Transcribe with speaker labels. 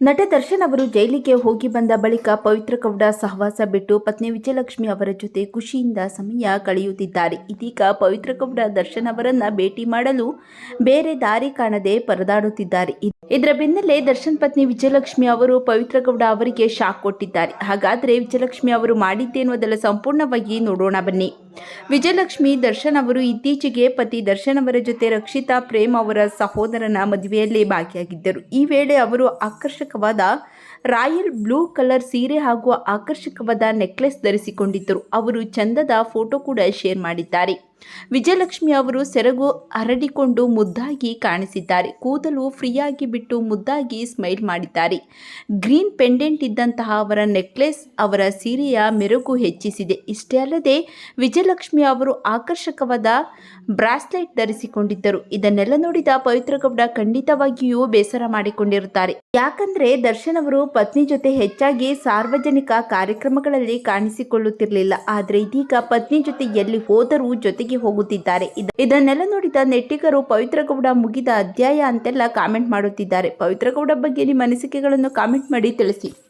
Speaker 1: ನಟ ದರ್ಶನ್ ಅವರು ಜೈಲಿಗೆ ಹೋಗಿ ಬಂದ ಬಳಿಕ ಪವಿತ್ರ ಗೌಡ ಸಹವಾಸ ಬಿಟ್ಟು ಪತ್ನಿ ವಿಜಯಲಕ್ಷ್ಮಿ ಅವರ ಜೊತೆ ಖುಷಿಯಿಂದ ಸಮಯ ಕಳೆಯುತ್ತಿದ್ದಾರೆ. ಇದೀಗ ಪವಿತ್ರ ಗೌಡ ದರ್ಶನ್ ಅವರನ್ನ ಭೇಟಿ ಮಾಡಲು ಬೇರೆ ದಾರಿ ಕಾಣದೆ ಪರದಾಡುತ್ತಿದ್ದಾರೆ. ಇದರ ಬೆನ್ನಲ್ಲೇ ದರ್ಶನ್ ಪತ್ನಿ ವಿಜಯಲಕ್ಷ್ಮಿ ಅವರು ಪವಿತ್ರ ಗೌಡ ಅವರಿಗೆ ಶಾಕ್ ಕೊಟ್ಟಿದ್ದಾರೆ. ಹಾಗಾದ್ರೆ ವಿಜಯಲಕ್ಷ್ಮಿ ಅವರು ಮಾಡಿದ್ದೇನು ಅದೆಲ್ಲ ಸಂಪೂರ್ಣವಾಗಿ ನೋಡೋಣ ಬನ್ನಿ. ವಿಜಯಲಕ್ಷ್ಮಿ ದರ್ಶನ್ ಅವರು ಇತ್ತೀಚೆಗೆ ಪತಿ ದರ್ಶನ್ ಅವರ ಜೊತೆ ರಕ್ಷಿತಾ ಪ್ರೇಮ್ ಅವರ ಸಹೋದರನ ಮದುವೆಯಲ್ಲೇ ಭಾಗಿಯಾಗಿದ್ದರು. ಈ ವೇಳೆ ಅವರು ಆಕರ್ಷಕವಾದ ರಾಯಲ್ ಬ್ಲೂ ಕಲರ್ ಸೀರೆ ಹಾಗೂ ಆಕರ್ಷಕವಾದ ನೆಕ್ಲೆಸ್ ಧರಿಸಿಕೊಂಡಿದ್ದರು. ಅವರು ಚಂದದ ಫೋಟೋ ಕೂಡ ಶೇರ್ ಮಾಡಿದ್ದಾರೆ. ವಿಜಯಲಕ್ಷ್ಮಿ ಅವರು ಸೆರಗು ಹರಡಿಕೊಂಡು ಮುದ್ದಾಗಿ ಕಾಣಿಸಿದ್ದಾರೆ. ಕೂದಲು ಫ್ರೀಯಾಗಿ ಬಿಟ್ಟು ಮುದ್ದಾಗಿ ಸ್ಮೈಲ್ ಮಾಡಿದ್ದಾರೆ. ಗ್ರೀನ್ ಪೆಂಡೆಂಟ್ ಇದ್ದಂತಹ ಅವರ ನೆಕ್ಲೆಸ್ ಅವರ ಸೀರೆಯ ಮೆರುಗು ಹೆಚ್ಚಿಸಿದೆ. ಇಷ್ಟೇ ಅಲ್ಲದೆ ವಿಜಯಲಕ್ಷ್ಮಿ ಅವರು ಆಕರ್ಷಕವಾದ ಬ್ರಾಸ್ಲೆಟ್ ಧರಿಸಿಕೊಂಡಿದ್ದರು. ಇದನ್ನೆಲ್ಲ ನೋಡಿದ ಪವಿತ್ರ ಗೌಡ ಖಂಡಿತವಾಗಿಯೂ ಬೇಸರ ಮಾಡಿಕೊಂಡಿರುತ್ತಾರೆ. ಯಾಕಂದ್ರೆ ದರ್ಶನ್ ಅವರು ಪತ್ನಿ ಜೊತೆ ಹೆಚ್ಚಾಗಿ ಸಾರ್ವಜನಿಕ ಕಾರ್ಯಕ್ರಮಗಳಲ್ಲಿ ಕಾಣಿಸಿಕೊಳ್ಳುತ್ತಿರಲಿಲ್ಲ. ಆದ್ರೆ ಇದೀಗ ಪತ್ನಿ ಜೊತೆ ಎಲ್ಲಿ ಹೋದರೂ ಜೊತೆಗೆ ಹೋಗುತ್ತಿದ್ದಾರೆ. ಇದನ್ನೆಲ್ಲ ನೋಡಿದ ನೆಟ್ಟಿಗರು ಪವಿತ್ರ ಗೌಡ ಮುಗಿದ ಅಧ್ಯಾಯ ಅಂತೆಲ್ಲ ಕಾಮೆಂಟ್ ಮಾಡುತ್ತಿದ್ದಾರೆ. ಪವಿತ್ರ ಗೌಡ ಬಗ್ಗೆ ನಿಮ್ಮ ಅನಿಸಿಕೆಗಳನ್ನು ಕಾಮೆಂಟ್ ಮಾಡಿ ತಿಳಿಸಿ.